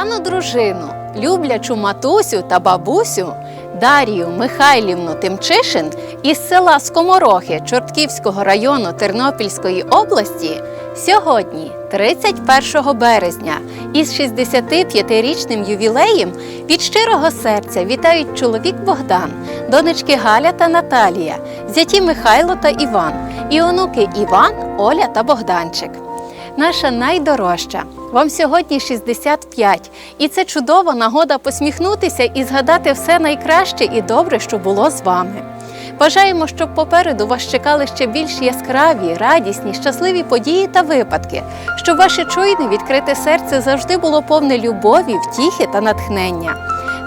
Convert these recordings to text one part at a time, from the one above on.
кохану дружину, люблячу матусю та бабусю Дарію Михайлівну Тимчишин із села Скоморохи Чортківського району Тернопільської області сьогодні, 31 березня, із 65-річним ювілеєм від щирого серця вітають чоловік Богдан, донечки Галя та Наталія, зяті Михайло та Іван, і онуки Іван, Оля та Богданчик. Наша найдорожча. Вам сьогодні 65, і це чудова нагода посміхнутися і згадати все найкраще і добре, що було з вами. Бажаємо, щоб попереду вас чекали ще більш яскраві, радісні, щасливі події та випадки, щоб ваше чуйне відкрите серце завжди було повне любові, втіхи та натхнення.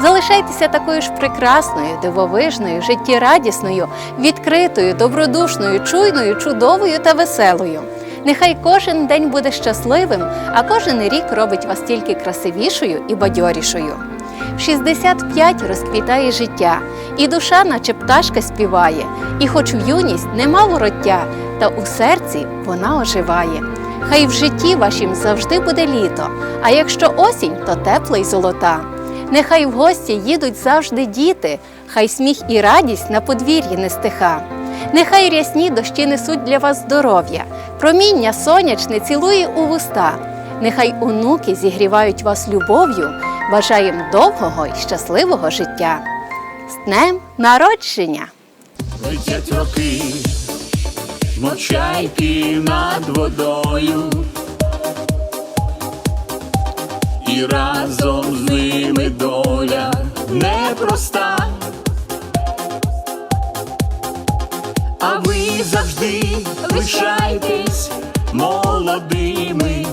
Залишайтеся такою ж прекрасною, дивовижною, життєрадісною, відкритою, добродушною, чуйною, чудовою та веселою. Нехай кожен день буде щасливим, а кожен рік робить вас тільки красивішою і бадьорішою. В 65 розквітає життя, і душа, наче пташка, співає, і хоч в юність нема вороття, та у серці вона оживає. Хай в житті вашім завжди буде літо, а якщо осінь, то тепла й золота. Нехай в гості їдуть завжди діти, хай сміх і радість на подвір'ї не стиха. Нехай рясні дощі несуть для вас здоров'я, проміння сонячне цілує у вуста. Нехай онуки зігрівають вас любов'ю, бажаєм довгого і щасливого життя. З днем народження! Летять роки, мочайки над водою, і разом з ними доля непроста. Лишайтесь молодими.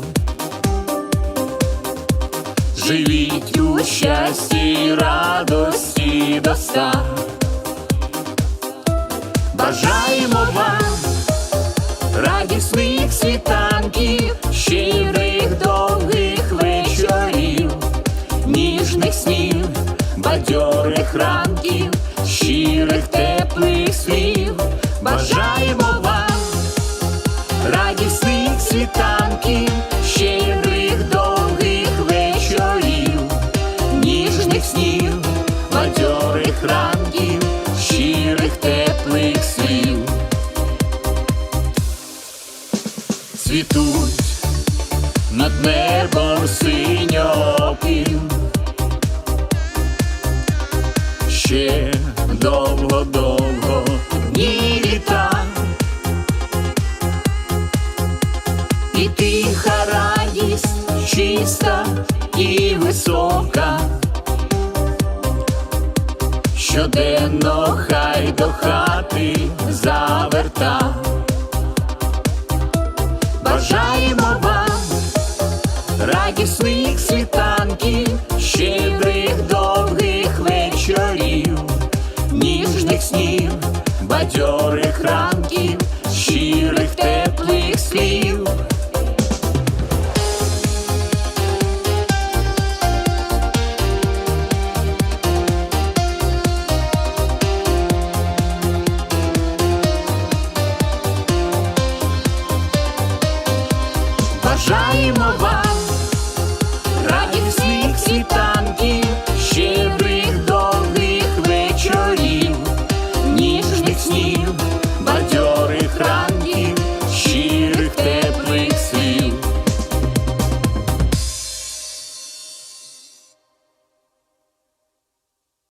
Живіть у щасті, радості до ста. Бажаємо вам радісних світанків, щирих довгих вечорів, ніжних снів, бадьорих ранків, щирих теплих слів. Бажаємо Цвітуть над небом синьоким, ще довго-довго дні літа. І тиха радість чиста і висока. Щоденно хай до хати заверта. ясних світанків, щедрих довгих вечорів, ніжних снів, бадьорих ранків, щирих теплих слів. Бажаємо